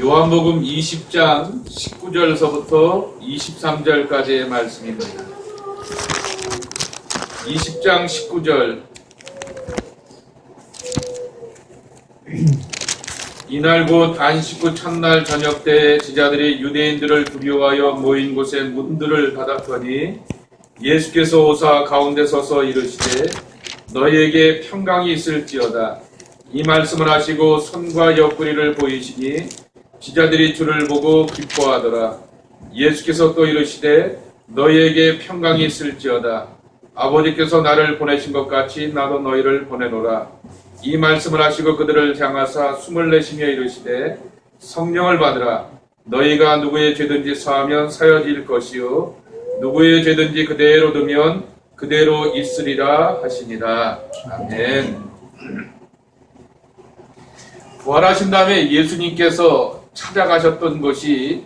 요한복음 20장 19절서부터 23절까지의 말씀입니다. 20장 19절 이날 곧 안식 후 첫날 저녁 때 제자들이 유대인들을 두려워하여 모인 곳에 문들을 닫았더니 예수께서 오사 가운데 서서 이르시되 너희에게 평강이 있을지어다 이 말씀을 하시고 손과 옆구리를 보이시니 지자들이 주를 보고 기뻐하더라. 예수께서 또 이르시되 너희에게 평강이 있을지어다. 아버지께서 나를 보내신 것 같이 나도 너희를 보내노라. 이 말씀을 하시고 그들을 향하사 숨을 내쉬며 이르시되 성령을 받으라. 너희가 누구의 죄든지 사하면 사여질 것이요. 누구의 죄든지 그대로 두면 그대로 있으리라 하시니라. 아멘. 부활하신 다음에 예수님께서 찾아가셨던 곳이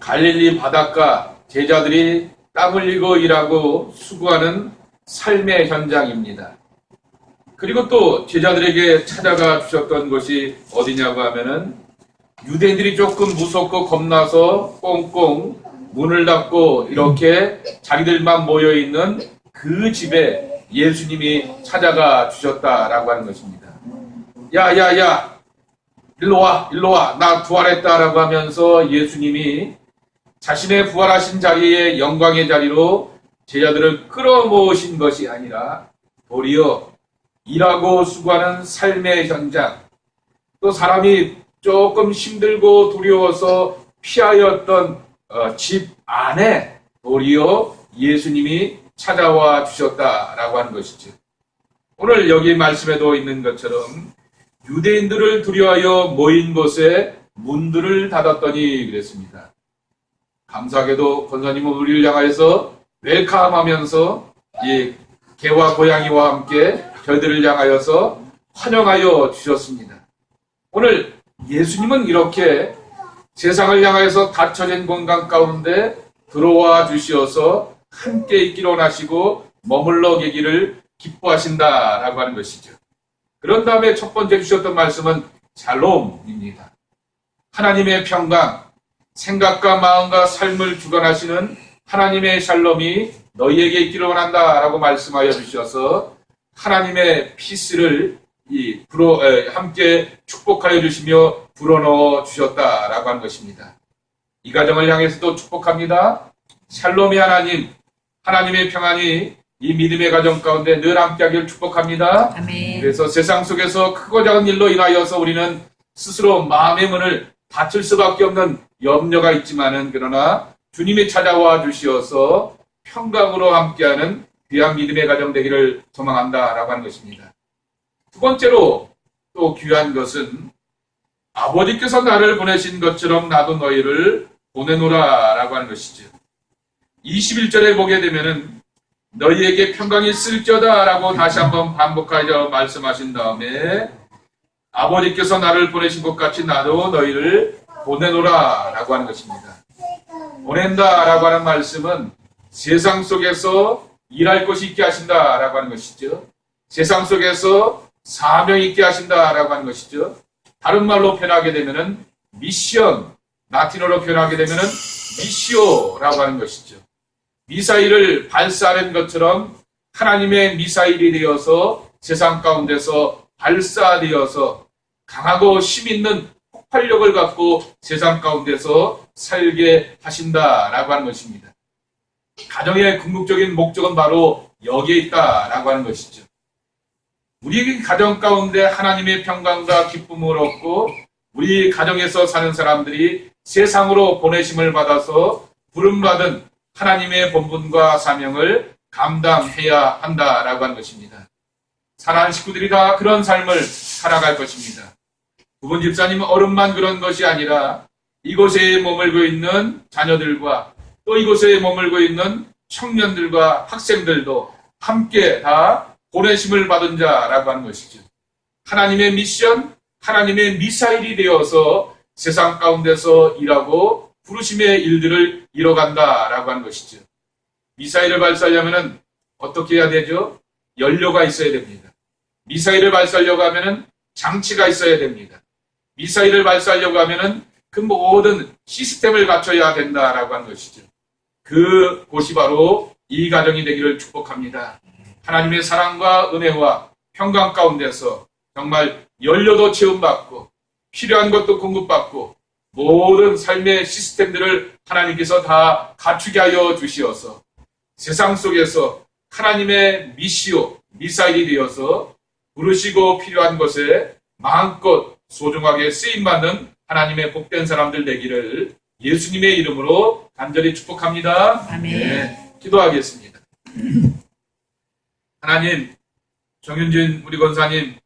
갈릴리 바닷가 제자들이 땀 흘리고 일하고 수고하는 삶의 현장입니다. 그리고 또 제자들에게 찾아가 주셨던 곳이 어디냐고 하면은 유대인들이 조금 무섭고 겁나서 꽁꽁 문을 닫고 이렇게 자기들만 모여 있는 그 집에 예수님이 찾아가 주셨다라고 하는 것입니다. 야, 야, 야, 일로 와, 일로 와, 나 부활했다라고 하면서 예수님이 자신의 부활하신 자리에 영광의 자리로 제자들을 끌어모으신 것이 아니라 도리어 일하고 수고하는 삶의 현장, 또 사람이 조금 힘들고 두려워서 피하였던 어, 집 안에 도리어 예수님이 찾아와 주셨다라고 하는 것이죠. 오늘 여기 말씀에도 있는 것처럼 유대인들을 두려워하여 모인 곳에 문들을 닫았더니 그랬습니다. 감사하게도 권사님은 우리를 향하여서 웰컴하면서 이 개와 고양이와 함께 저희들을 향하여서 환영하여 주셨습니다. 오늘 예수님은 이렇게 세상을 향하여서 닫혀진 공간 가운데 들어와 주시어서 함께 있기를 원하시고 머물러 계기를 기뻐하신다라고 하는 것이죠. 그런 다음에 첫 번째 주셨던 말씀은 샬롬입니다. 하나님의 평강, 생각과 마음과 삶을 주관하시는 하나님의 샬롬이 너희에게 있기를 원한다 라고 말씀하여 주셔서 하나님의 피스를 이 불어 에, 함께 축복하여 주시며 불어넣어 주셨다라고 하는 것입니다. 이 가정을 향해서도 축복합니다. 샬롬이 하나님, 하나님의 평안이 이 믿음의 가정 가운데 늘 함께하기를 축복합니다. 아멘. 그래서 세상 속에서 크고 작은 일로 인하여서 우리는 스스로 마음의 문을 닫힐 수밖에 없는 염려가 있지만은 그러나 주님이 찾아와 주시어서 평강으로 함께하는 귀한 믿음의 가정 되기를 소망한다라고 하는 것입니다. 두 번째로 또 귀한 것은 아버지께서 나를 보내신 것처럼 나도 너희를 보내노라라고 하는 것이죠. 21절에 보게 되면은 너희에게 평강이 있을지어다라고 다시 한번 반복하여 말씀하신 다음에 아버지께서 나를 보내신 것 같이 나도 너희를 보내노라라고 하는 것입니다. 보낸다라고 하는 말씀은 세상 속에서 일할 것이 있게 하신다라고 하는 것이죠. 세상 속에서 사명 있게 하신다라고 하는 것이죠. 다른 말로 표현하게 되면은 미션, 라틴어로 표현하게 되면은 미시오라고 하는 것이죠. 미사일을 발사하는 것처럼 하나님의 미사일이 되어서 세상 가운데서 발사되어서 강하고 힘 있는 폭발력을 갖고 세상 가운데서 살게 하신다라고 하는 것입니다. 가정의 궁극적인 목적은 바로 여기에 있다라고 하는 것이죠. 우리 가정 가운데 하나님의 평강과 기쁨을 얻고 우리 가정에서 사는 사람들이 세상으로 보내심을 받아서 부름받은 하나님의 본분과 사명을 감당해야 한다라고 하는 것입니다. 사랑하는 식구들이 다 그런 삶을 살아갈 것입니다. 부분 집사님은 어른만 그런 것이 아니라 이곳에 머물고 있는 자녀들과 또 이곳에 머물고 있는 청년들과 학생들도 함께 다 보내심을 받은 자라고 하는 것이죠. 하나님의 미션, 하나님의 미사일이 되어서 세상 가운데서 일하고 부르심의 일들을 이뤄간다라고 하는 것이죠. 미사일을 발사하려면 어떻게 해야 되죠? 연료가 있어야 됩니다. 미사일을 발사하려고 하면 장치가 있어야 됩니다. 미사일을 발사하려고 하면은 그 모든 시스템을 갖춰야 된다라고 한 것이죠. 그 곳이 바로 이 가정이 되기를 축복합니다. 하나님의 사랑과 은혜와 평강 가운데서 정말 연료도 채움받고 필요한 것도 공급받고 모든 삶의 시스템들을 하나님께서 다 갖추게 하여 주시어서 세상 속에서 하나님의 미시오, 미사일이 되어서 부르시고 필요한 것에 마음껏 소중하게 쓰임받는 하나님의 복된 사람들 되기를 예수님의 이름으로 간절히 축복합니다. 아멘. 네, 기도하겠습니다. 하나님, 정윤진 우리 권사님,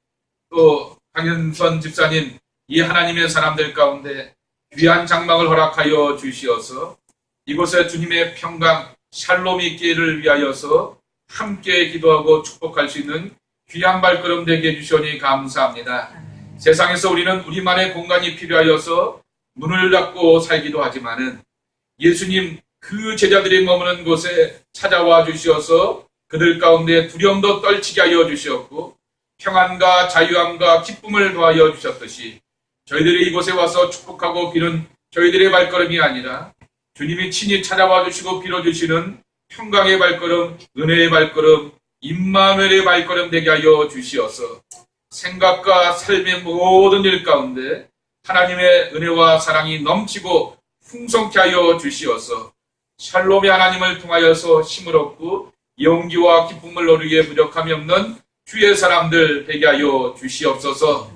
또 강현선 집사님, 이 하나님의 사람들 가운데 귀한 장막을 허락하여 주시어서 이곳에 주님의 평강, 샬롬이 있기를 위하여서 함께 기도하고 축복할 수 있는 귀한 발걸음 되게 해주시니 감사합니다. 세상에서 우리는 우리만의 공간이 필요하여서 문을 닫고 살기도 하지만은 예수님 그 제자들이 머무는 곳에 찾아와 주시어서 그들 가운데 두려움도 떨치게 하여 주시었고 평안과 자유함과 기쁨을 더하여 주셨듯이 저희들이 이곳에 와서 축복하고 비는 저희들의 발걸음이 아니라 주님이 친히 찾아와 주시고 빌어주시는 평강의 발걸음, 은혜의 발걸음, 임마누엘의 발걸음 되게 하여 주시어서 생각과 삶의 모든 일 가운데 하나님의 은혜와 사랑이 넘치고 풍성케 하여 주시어서 샬롬의 하나님을 통하여서 힘을 얻고 용기와 기쁨을 누리기에 부족함이 없는 주의 사람들 되게 하여 주시옵소서.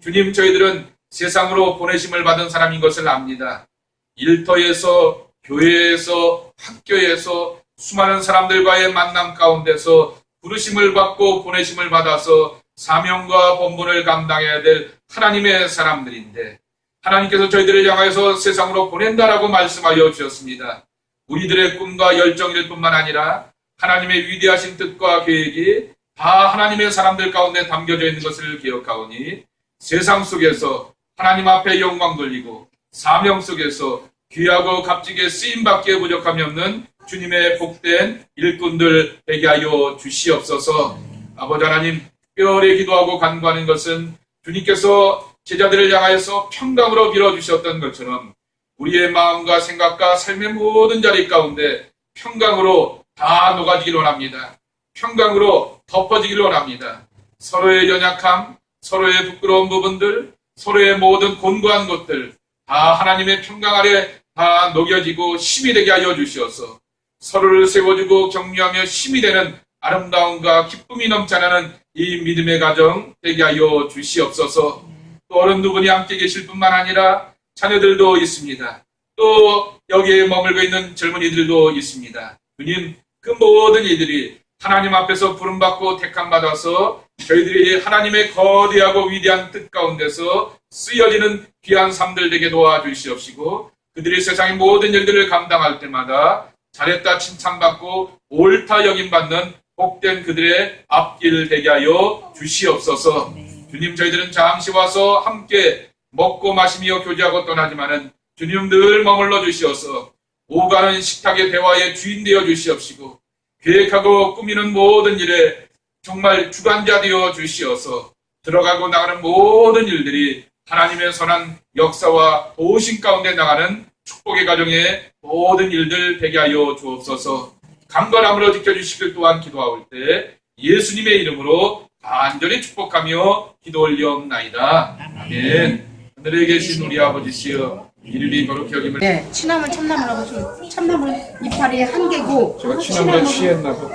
주님 저희들은 세상으로 보내심을 받은 사람인 것을 압니다. 일터에서 교회에서 학교에서 수많은 사람들과의 만남 가운데서 부르심을 받고 보내심을 받아서 사명과 본분을 감당해야 될 하나님의 사람들인데 하나님께서 저희들을 향하여서 세상으로 보낸다라고 말씀하여 주셨습니다. 우리들의 꿈과 열정일 뿐만 아니라 하나님의 위대하신 뜻과 계획이 다 하나님의 사람들 가운데 담겨져 있는 것을 기억하오니 세상 속에서 하나님 앞에 영광 돌리고 사명 속에서 귀하고 값지게 쓰임받기에 부족함이 없는 주님의 복된 일꾼들 되게 하여 주시옵소서 아버지 하나님 특별히 기도하고 간구하는 것은 주님께서 제자들을 향하여서 평강으로 빌어주셨던 것처럼 우리의 마음과 생각과 삶의 모든 자리 가운데 평강으로 다 녹아지길 원합니다. 평강으로 덮어지길 원합니다. 서로의 연약함, 서로의 부끄러운 부분들, 서로의 모든 곤고한 것들 다 하나님의 평강 아래 다 녹여지고 힘이 되게 하여 주시어서 서로를 세워주고 격려하며 힘이 되는 아름다움과 기쁨이 넘쳐나는 이 믿음의 가정 되게 하여 주시옵소서. 또 어른 두 분이 함께 계실 뿐만 아니라 자녀들도 있습니다. 또 여기에 머물고 있는 젊은이들도 있습니다. 주님, 그 모든 이들이 하나님 앞에서 부름받고 택함받아서 저희들이 하나님의 거대하고 위대한 뜻 가운데서 쓰여지는 귀한 삶들 되게 도와주시옵시고 그들이 세상의 모든 일들을 감당할 때마다 잘했다 칭찬받고 옳다 여김받는 복된 그들의 앞길 되게 하여 주시옵소서. 주님 저희들은 잠시 와서 함께 먹고 마시며 교제하고 떠나지만은 주님 늘 머물러 주시어서 오가는 식탁의 대화의 주인 되어 주시옵시고 계획하고 꾸미는 모든 일에 정말 주관자 되어 주시어서 들어가고 나가는 모든 일들이 하나님의 선한 역사와 도우심 가운데 나가는 축복의 가정의 모든 일들 되게 하여 주옵소서 강건함으로 지켜주시길 또한 기도하올 때 예수님의 이름으로 간절히 축복하며 기도 올리옵나이다. 아멘. 하늘에 계신 우리 아버지시여 이름이 거룩히 여김을 네, 취나물 참나물하고 좀 참나물 이파리 한 개고 제가 친한물 취했나 봐.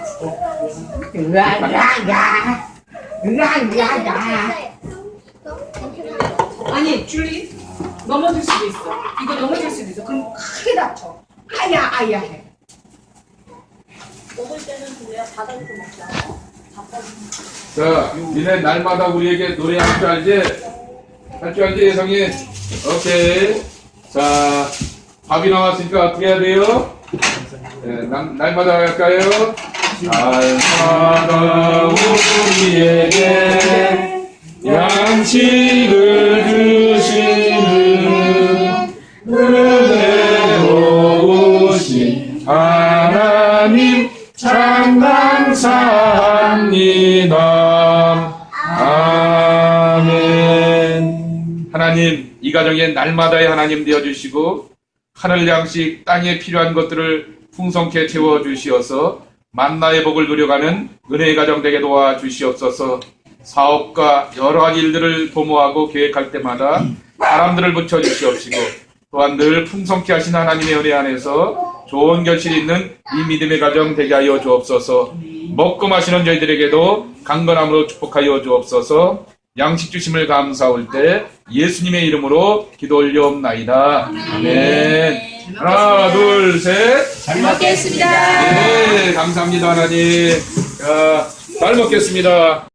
으아야야 으아야야 아니 줄리 넘어질 수도 있어 이거 넘어질 수도 있어 그럼 크게 다쳐 아야 아야 해 먹을 때는 그래야 바닥에서 먹자. 자, 니네 날마다 우리에게 노래할 줄 알지? 할 줄 알지, 예성이? 오케이. 자, 밥이 나왔으니까 어떻게 해야 돼요? 네, 날, 날마다 할까요? 날마다 우리에게 양식을 날마다의 하나님 되어 주시고 하늘 양식 땅에 필요한 것들을 풍성케 채워 주시어서 만나의 복을 누려가는 은혜의 가정 되게 도와 주시옵소서. 사업과 여러 가지 일들을 도모하고 계획할 때마다 사람들을 붙여 주시옵시고 또한 늘 풍성케 하신 하나님의 은혜 안에서 좋은 결실이 있는 이 믿음의 가정 되게 하여 주옵소서. 먹고 마시는 저희들에게도 강건함으로 축복하여 주옵소서. 양식 주심을 감사할 때 예수님의 이름으로 기도 올려옵나이다. 아멘. 하나, 둘, 셋. 잘 먹겠습니다. 네, 감사합니다, 하나님. 자, 잘 먹겠습니다.